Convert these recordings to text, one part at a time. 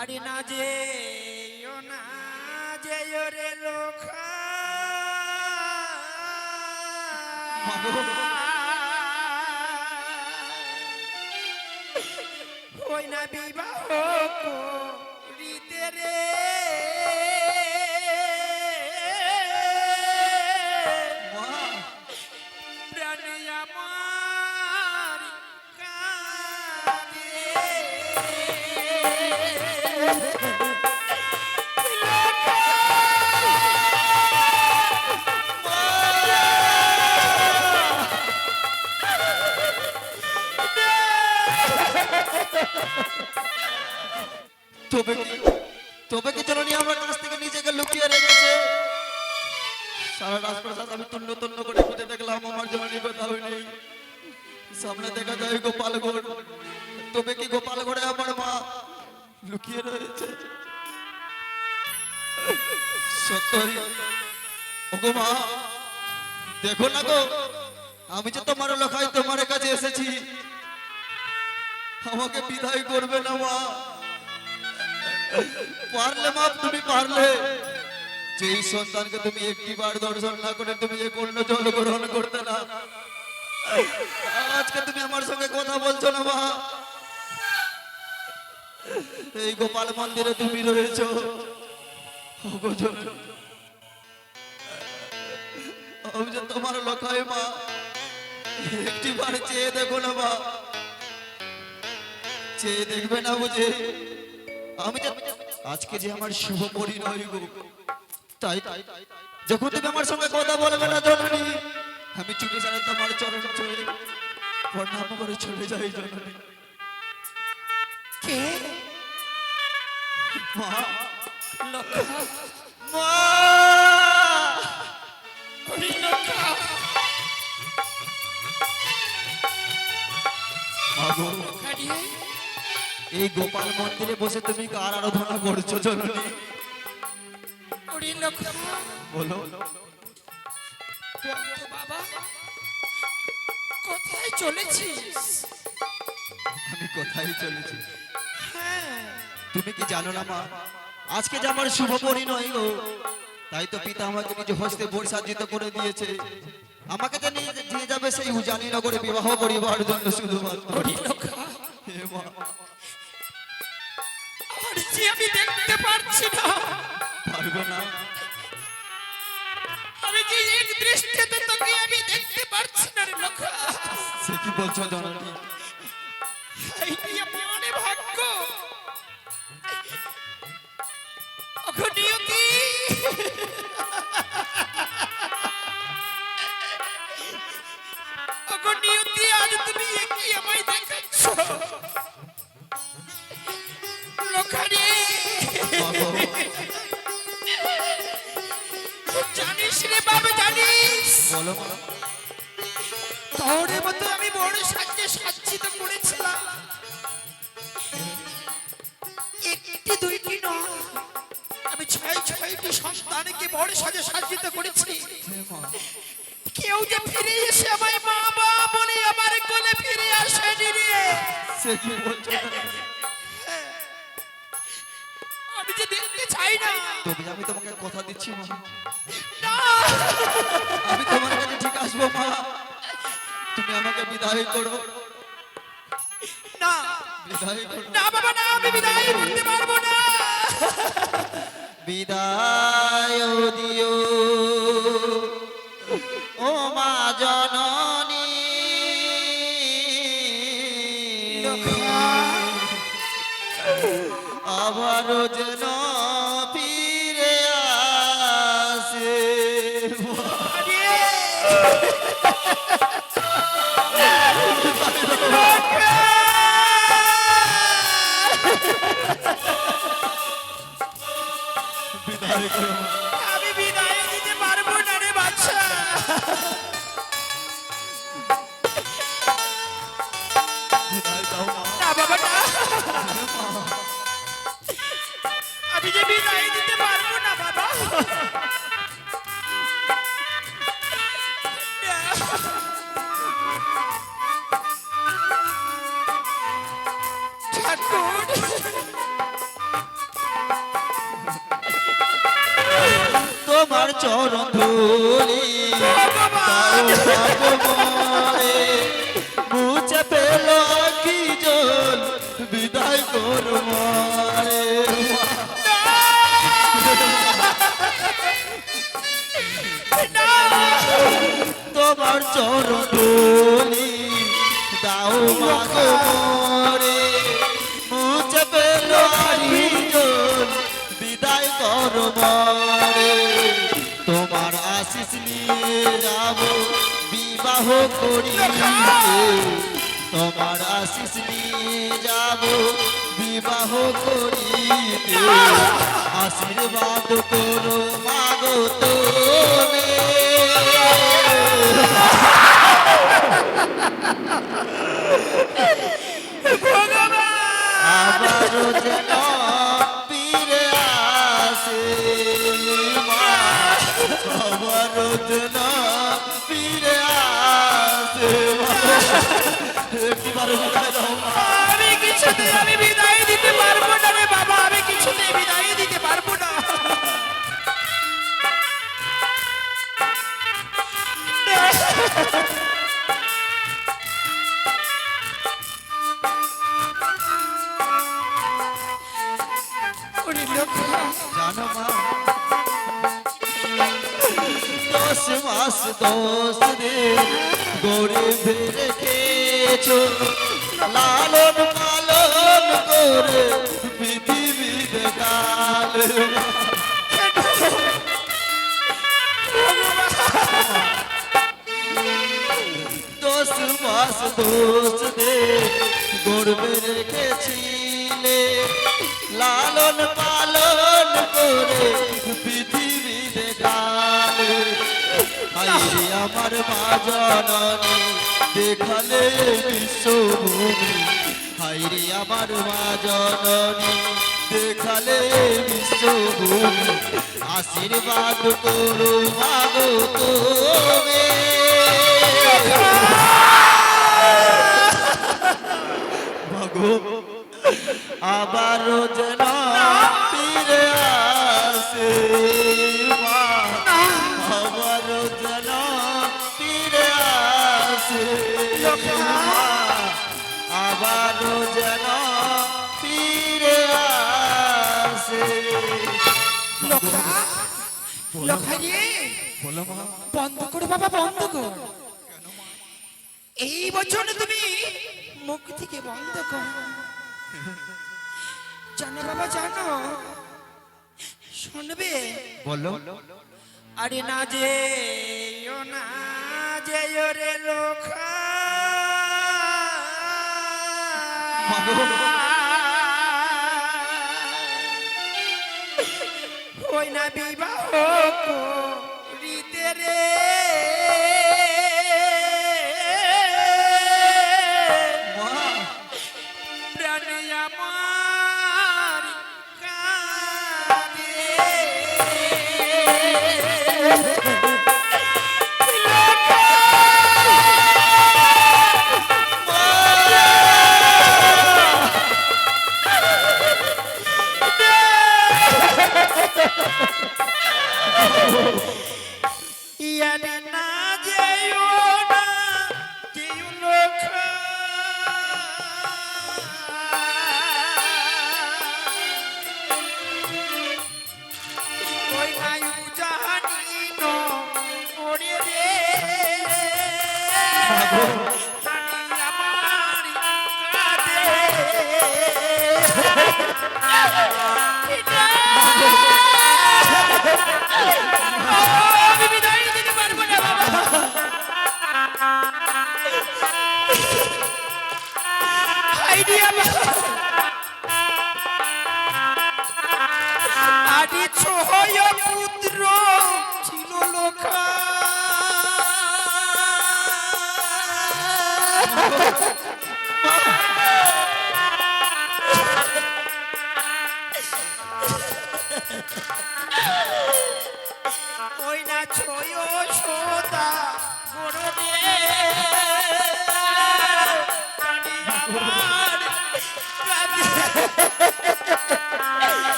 আরে না যে না যে রে লোক। ওই না বিবাহ করিতে রে। তবে তবে কি জননী আমার কাছ থেকে নিজেকে লুকিয়ে রেখেছে? সারা রাজপ্রাসাদ আমি তন্ন তন্ন করে খুঁজে দেখলাম, আমার জননী কোথাও নেই সামনে দেখা যায় গোপালগড়। তবে কি গোপালগড়ে আমার মা লুকিয়ে রয়েছে? সত্যি ওগো মা, দেখো না গো, আমি যে তোমার লোকাই তোমার কাছে এসেছি, আমাকে বিদায় করবে না মা। পারলে মা তুমি পারলে। যেই সন্তানকে তুমি একটি বার দর্শন না করে তুমি এক অন্য জল গ্রহণ করতে না। আজকে তুমি আমার সঙ্গে কথা বলছো না, মা। এই গোপাল মন্দিরে তুমি রয়েছো। যে তোমার লোকায় মা একটি বার চেয়ে দেখো না, মা। চেয়ে দেখবে না বুঝে। আমি আজকে যে আমার শুভ পরিণয় গো তাই যখন তুমি আমার সঙ্গে কথা বলবে না জননী আমি চুপে জানে তোমার চরণ চলে প্রণাম করে চলে যাই জননী। কে? মা। মা। এই গোপাল মন্দিরে বসে তুমি কার আরাধনা করছ লক্ষা বলো। বাবা কোথায় চলেছিস? আমি কোথায় চলেছি? হ্যাঁ। তুমি কি জানো না মা? আজকে যে আমার শুভ পরিণয় গো তাই তো পিতা আমাকে নিজ হস্তে বর্ষাজিত করে দিয়েছে। আমাকে যে নিয়ে যাবে সেই উজানি নগরে বিবাহ করিবার জন্য শুধুমাত্র। না? আমি যে এক দৃষ্টিতে তোকে আমি দেখতে পারছি না রে লক্ষা সে কি বলছো, জননী? বড় সাজে সাজ্জিত করেছিলাম। একটি দুইটি নয় আমি ছয় ছয়টি সন্তানকে বড় সাজে সাজ্জিত করেছি। কেউ যে ফিরে এসে আমায় মা মা বলে আমার কোলে ফিরে আসেনি রে। সে কি বলছো? আমি যে দেখতে চাই না। তবে আমি তোমাকে কথা দিচ্ছি মা। তুমি আমাকে বিদায় করো। না। বিদায় করো। না বাবা না আমি বিদায় করতে পারব না। বিদায় দিও। ও মা জননী। আবার যেন ফিরে আসে। বিদায় করো ধুলি দাও মাগো মরে মুছে পেল বিদায় কর মারে। তোমার আশিস নিয়ে যাব, বিবাহ করিতে তোমার আশিস নিয়ে যাব, বিবাহ করিতে আশীর্বাদ করো মাগো আমি কিছুতে আমি বিদায় দিতে পারব না রে বাবা, আমি কিছুতে বিদায় দিতে পারব না। ওরে দশ মাস দশ দিন গরিবে রেখেছো লালন পালন করে পৃথিবীতে কাল দশ মাস দোষ দে গর্বে রেখেছিলে লালন পালন করে পৃথিবী দেখালে হাইরে আমার মা জননী দেখালে বিশ্বভূমি। হাইরে আমার মা জননী দেখালে বিশ্বভূমি। আশীর্বাদ করো মাগো তুমি। মাগো আবারও যেন ফিরে আসে আবারও যেন ফিরে আসে আবারও যেন ফিরে আসে। বন্ধ করো বাবা বন্ধ কর। এই বছর তুমি মুখ থেকে বন্ধ কর। জানো বাবা জানো। শুনবে? বলো। আরে না যে না যে রে লোকা। ওই না বিবাহ করিতে রে। প্রাণে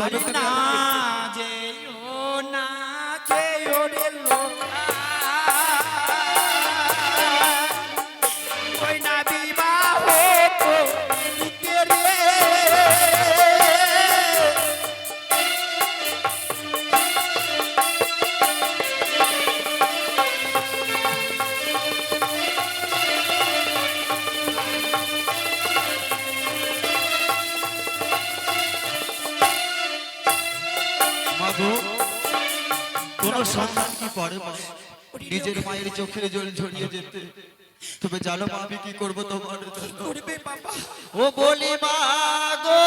아, 아린나 পরে নিজের মায়ের চোখের জল ঝরিয়ে যেতে। তুমি জানো মা কি করব তোমার করবে বাবা? ও বলি মা গো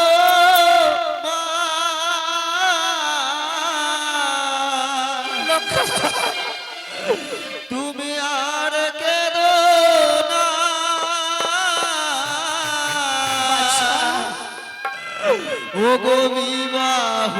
তুমি আর কেন আচ্ছা। ও গো বিবাহ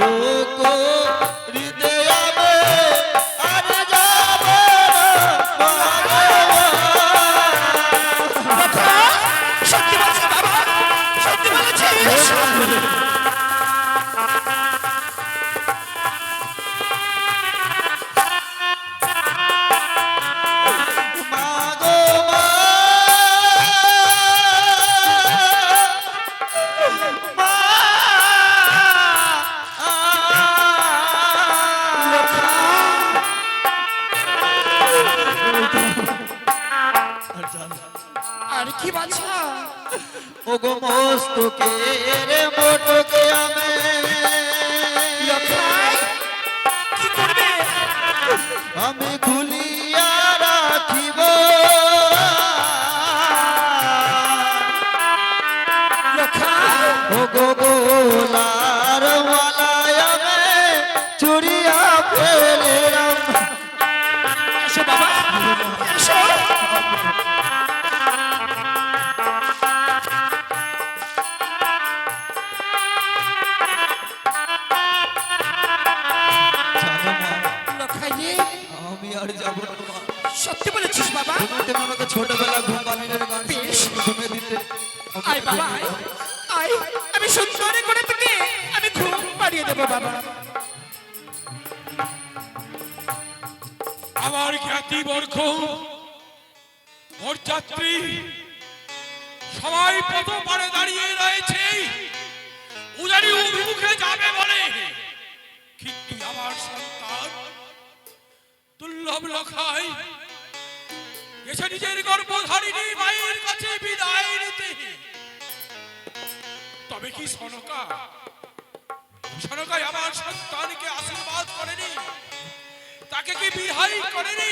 তাকে বিহাই করেনি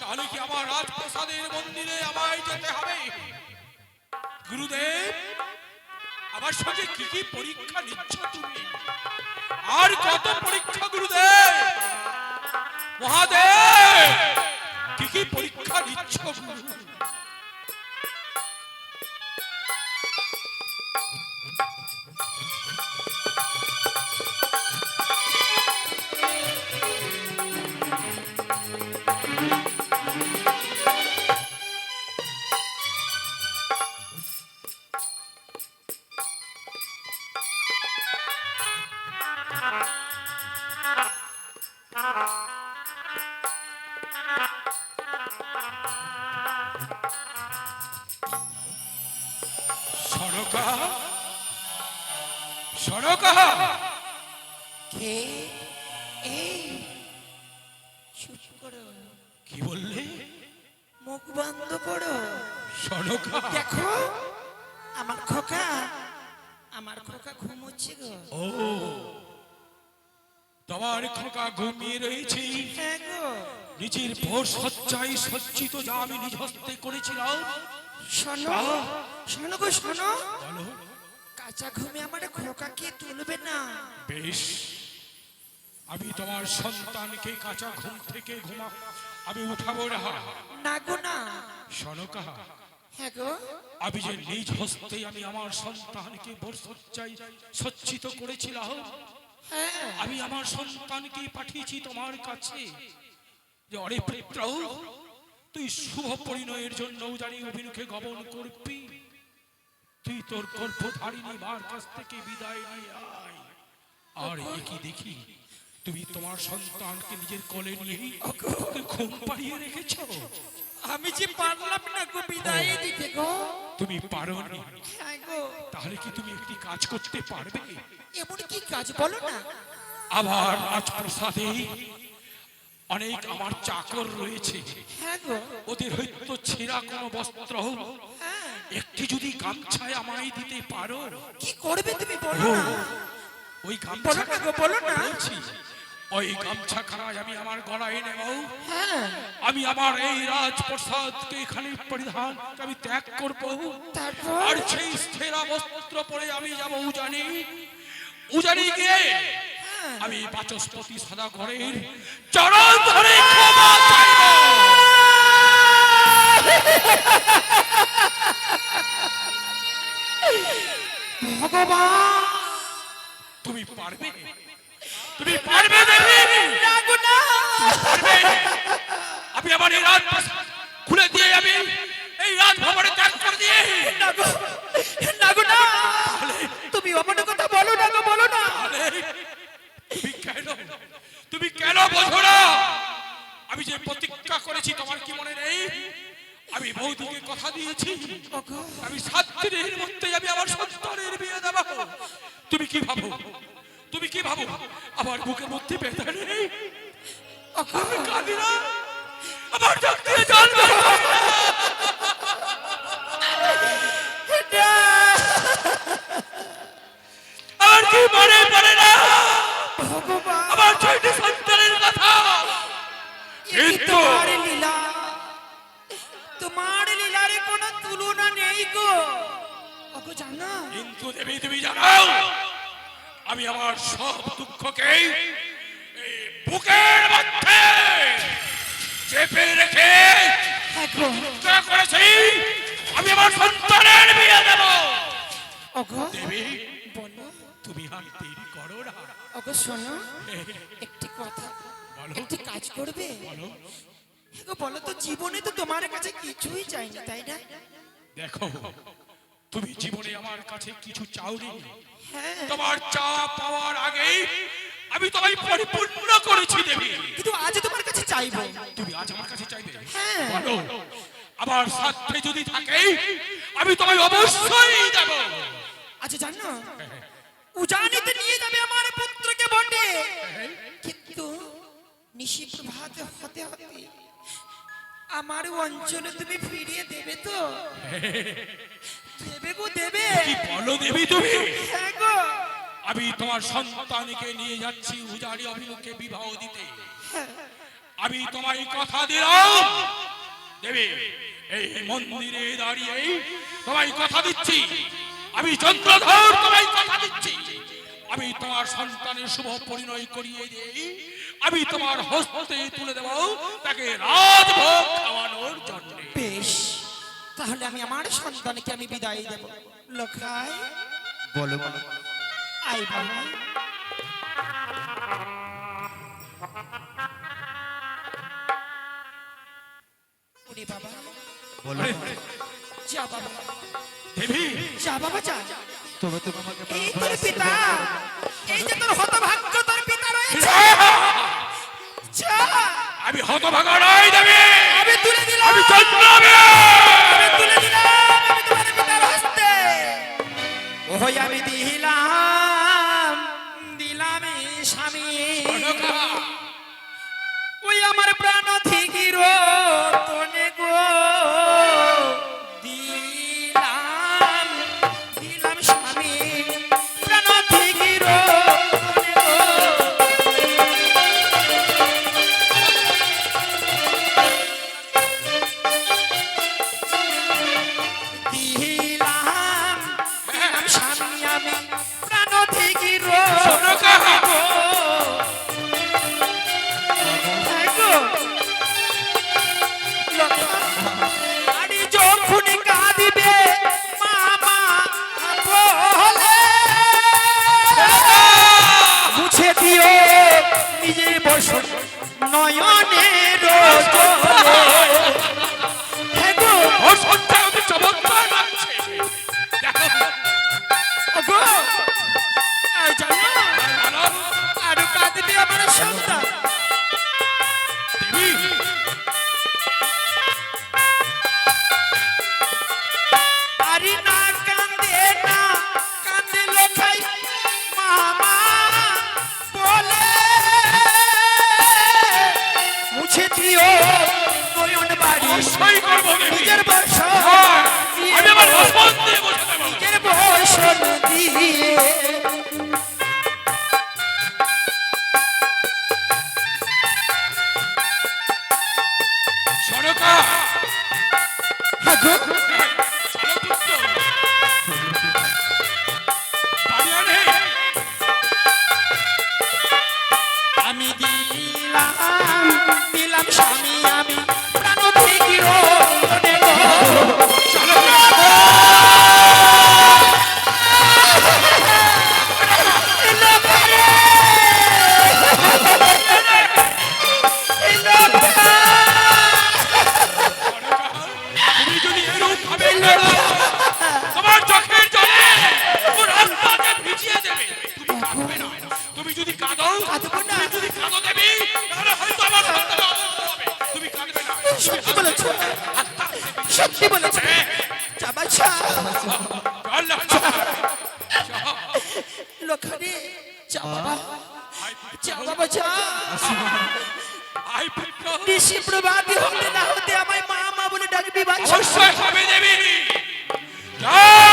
তাহলে কি আমার রাজপ্রাসাদের মন্দিরে আমায় যেতে হবে? গুরুদেব, আমার সঙ্গে কি কি পরীক্ষা নিচ্ছ তুমি? আর কত পরীক্ষা, গুরুদেব? মহাদেব, কি কি পরীক্ষা নিচ্ছ? গুরু ভোর সজ্জায় সজ্জিত যা আমি নিজ হস্তে করেছিলাম। শোনো শোনো গো শোনো। কাঁচা ঘুমে আমার খোকাকে তুলবে না? বেশ। আমি তোমার সন্তানকে কাঁচা ঘুম থেকে ঘুমা আমি উঠাবো না। না গো না। সনকা হ্যাঁ গো। আমি যে নিজ হস্তে আমি আমার সন্তানকে ভোর সজ্জায় সজ্জিত করেছিলাম হ্যাঁ। আমি আমার সন্তানকে পাঠিয়েছি তোমার কাছে। যে অরে পুত্র তুই শুভ পরিণয়ের জন্য জানি অভিমুখে গমন করবি। তুই তোর গর্ভধারিণী মার কাছ থেকে বিদায় নিয়ে আয়। আর কি দেখি তুমি তোমার সন্তানকে নিজের কোলে নিয়ে ঘুম পাড়িয়ে রেখেছ? আমি যে পারলাম না গো বিদায় দিতে গো। তুমি পারোনি। হ্যাঁ তাহলে কি তুমি একটি কাজ করতে পারবে? এমন কি কাজ বলো না। আবার রাজপ্রাসাদে অনেক আমার চাকর রয়েছে। হ্যাঁ ওদের হয়তো ছেঁড়া কোনো বস্ত্র হ্যাঁ। একটি যদি গামছায় আমায় দিতে পারো। কি করবে তুমি? বলো ওই গামছা বলো না। বলছি ওই গামছা খানায় আমি আমার গলায় নেব। হ্যাঁ। আমি আমার এই রাজপ্রসাদকে এখানে পরিধান আমি ত্যাগ করব। আর সেই ছেঁড়া বস্ত্র পরে আমি যাব উজানি। উজানি গিয়ে আমি বাচস্পতি সদা ঘরের চরণ ধরে ক্ষমা চাইব। ভগবান তুমি পারবে? তুমি পারবে দেবী? আমি আমার এই রাজ খুলে দিয়ে আমি এই রাজ ভবনে ত্যাগ করে দিয়ে না গো না গো না তুমি অমন কথা বলো না গো বলো তুমি কেন বোঝো না? আমি যে প্রতিজ্ঞা করেছি, তোমার কি মনে নেই? আমি বৌদিকে কথা দিয়েছি। আমি সাত দিনের মধ্যে আমি আমার সন্তানের বিয়ে দেব। তুমি কি ভাবো? তুমি কি ভাবো? আমার বুকের মধ্যে ব্যথা নেই? আমি কাঁদি না। আমার চোখ দিয়ে জল। আমার কি মনে পড়ে না? আমার ছয়টি সন্তানের কথা। কিন্তু- তোমার লীলা তোমার লীলার কোনো তুলনা নেই গো। ওগো জানো কিন্তু দেবী তুমি জানাও আমি আমার সব দুঃখকে এই বুকের মধ্যে চেপে রেখে করেছি আমি আমার সন্তানের বিয়ে দেব। ওগো দেবী বলো। তুমি না ওগো শোনো একটি কথা। একটি কাজ করবে? বলো। তো জীবনে তো তোমার কাছে কিছুই চাইনি তাই না? দেখো তুমি জীবনে আমার কাছে কিছু চাওনি। হ্যাঁ। তোমার চা পাওয়ার আগেই আমি তোমায় পরিপূর্ণ করেছি দেবী। কিন্তু আজ তোমার কাছে চাইব। তুমি আজ আমার কাছে চাইবে? হ্যাঁ। বলো। আবার সাথে যদি থাকে আমি তোমায় অবশ্যই দেব। আচ্ছা জানো উজানিতে নিয়ে যাবে আমার বটে। কিন্তু নিশি প্রভাত হতে হতে আমার অঞ্চলে তুমি ফিরিয়ে দেবে তো? দেবে গো দেবে। কি বলো দেবী তুমি? হ্যাঁ গো। আমি তোমার সন্তানকে নিয়ে যাচ্ছি উজাড়ি অভিমুখে বিবাহ দিতে। আমি তোমায় কথা দিলাম। দেবী এই মন্দিরে দাঁড়িয়ে তোমায় কথা দিচ্ছি। আমি চন্দ্রধর তোমায় কথা দিচ্ছি। আমি তোমার সন্তানের শুভ পরিণয় করিয়ে দিই। আমি তোমার হস্তে তুলে দেব তাকে রাজভোগ খাওয়ানোর জন্য। বেশ তাহলে আমি আমার সন্তানকে আমি বিদায় দেব। লখাই বলো বলো। আই বাবা। বাবা। বলো। যা বাবা। দেবী। যা বাবা যা। এই তোর পিতা এই যে তোর হতভাগ্য তোর পিতা রয়েছে। আমি হতভাগা নই দেবী। আমি তুলে দিলাম। আমি আমি তুলে দিলাম। আমি তোমার পিতার হস্তে। আমি দিলাম। নয়নের Huh? সত্যি বলেছ সত্যি বলেছ। চাবাছা লোখানে চা আচ্ছা। বাবা আচ্ছা, চা আচ্ছা। বাবা চা ঋষি প্রভাতী হতে না হতে আমায় মা মা বলে ডাকবি ভাই অবশ্যই হবে দেবী। জয়